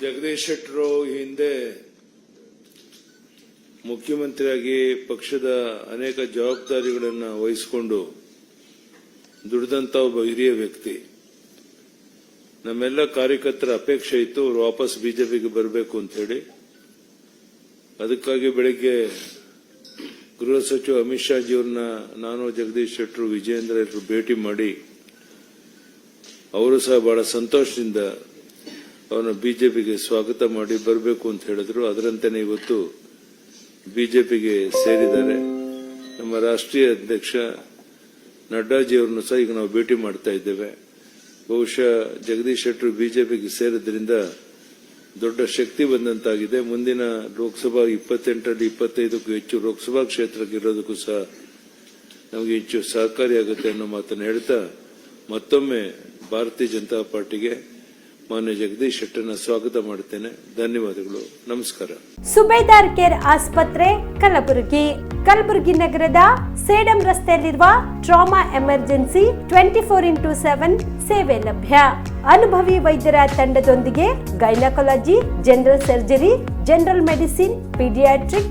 ಜಗದೀಶ್ ಶೆಟ್ಟರು ಹಿಂದೆ ಮುಖ್ಯಮಂತ್ರಿಯಾಗಿ ಪಕ್ಷದ ಅನೇಕ ಜವಾಬ್ದಾರಿಗಳನ್ನು ವಹಿಸಿಕೊಂಡು ದುಡಿದಂತ ಒಬ್ಬ ಹಿರಿಯ ವ್ಯಕ್ತಿ. ನಮ್ಮೆಲ್ಲ ಕಾರ್ಯಕರ್ತರ ಅಪೇಕ್ಷೆ ಇತ್ತು ಅವರು ವಾಪಸ್ ಬಿಜೆಪಿಗೆ ಬರಬೇಕು ಅಂತ ಹೇಳಿ. ಅದಕ್ಕಾಗಿ ಬೆಳಿಗ್ಗೆ ಗೃಹ ಸಚಿವ ಅಮಿತ್ ಶಾ ಜಿಯವ್ರನ್ನ ನಾನು, ಜಗದೀಶ್ ಶೆಟ್ಟರು, ವಿಜಯೇಂದ್ರ ಭೇಟಿ ಮಾಡಿ, ಅವರು ಸಹ ಬಹಳ ಸಂತೋಷದಿಂದ ಅವರನ್ನು ಬಿಜೆಪಿಗೆ ಸ್ವಾಗತ ಮಾಡಿ ಬರಬೇಕು ಅಂತ ಹೇಳಿದ್ರು. ಅದರಂತೆಯೇ ಇವತ್ತು ಬಿಜೆಪಿಗೆ ಸೇರಿದ್ದಾರೆ. ನಮ್ಮ ರಾಷ್ಟ್ರೀಯ ಅಧ್ಯಕ್ಷ ನಡ್ಡಾಜಿಯವರನ್ನು ಸಹ ಈಗ ನಾವು ಭೇಟಿ ಮಾಡ್ತಾ ಇದ್ದೇವೆ. ಬಹುಶಃ ಜಗದೀಶ್ ಶೆಟ್ಟರು ಬಿಜೆಪಿಗೆ ಸೇರಿದ್ರಿಂದ ದೊಡ್ಡ ಶಕ್ತಿ ಬಂದಂತಾಗಿದೆ. ಮುಂದಿನ ಲೋಕಸಭಾ ಇಪ್ಪತ್ತೆಂಟರಲ್ಲಿ ಇಪ್ಪತ್ತೈದಕ್ಕೂ ಹೆಚ್ಚು ಲೋಕಸಭಾ ಕ್ಷೇತ್ರಕ್ಕೆ ಇರೋದಕ್ಕೂ ಸಹ ನಮಗೆ ಹೆಚ್ಚು ಸಹಕಾರಿಯಾಗುತ್ತೆ ಅನ್ನೋ ಮಾತನ್ನು ಹೇಳ್ತಾ ಮತ್ತೊಮ್ಮೆ ಭಾರತೀಯ ಜನತಾ ಪಾರ್ಟಿಗೆ ಮಾನ್ಯ ಜಗದೀಶ್ ಶೆಟ್ಟರ್ನ ಸ್ವಾಗತ ಮಾಡುತ್ತೇನೆ. ಧನ್ಯವಾದಗಳು. ನಮಸ್ಕಾರ. ಸುಬೇದಾರ್ ಕೇರ್ ಆಸ್ಪತ್ರೆ, ಕಲಬುರಗಿ. ಕಲಬುರಗಿ ನಗರದ ಸೇಡಂ ರಸ್ತೆಯಲ್ಲಿರುವ trauma emergency twenty four into seven ಸೇವೆ ಲಭ್ಯ. ಅನುಭವಿ ವೈದ್ಯರ ತಂಡದೊಂದಿಗೆ gynaecology, general surgery, general medicine, paediatric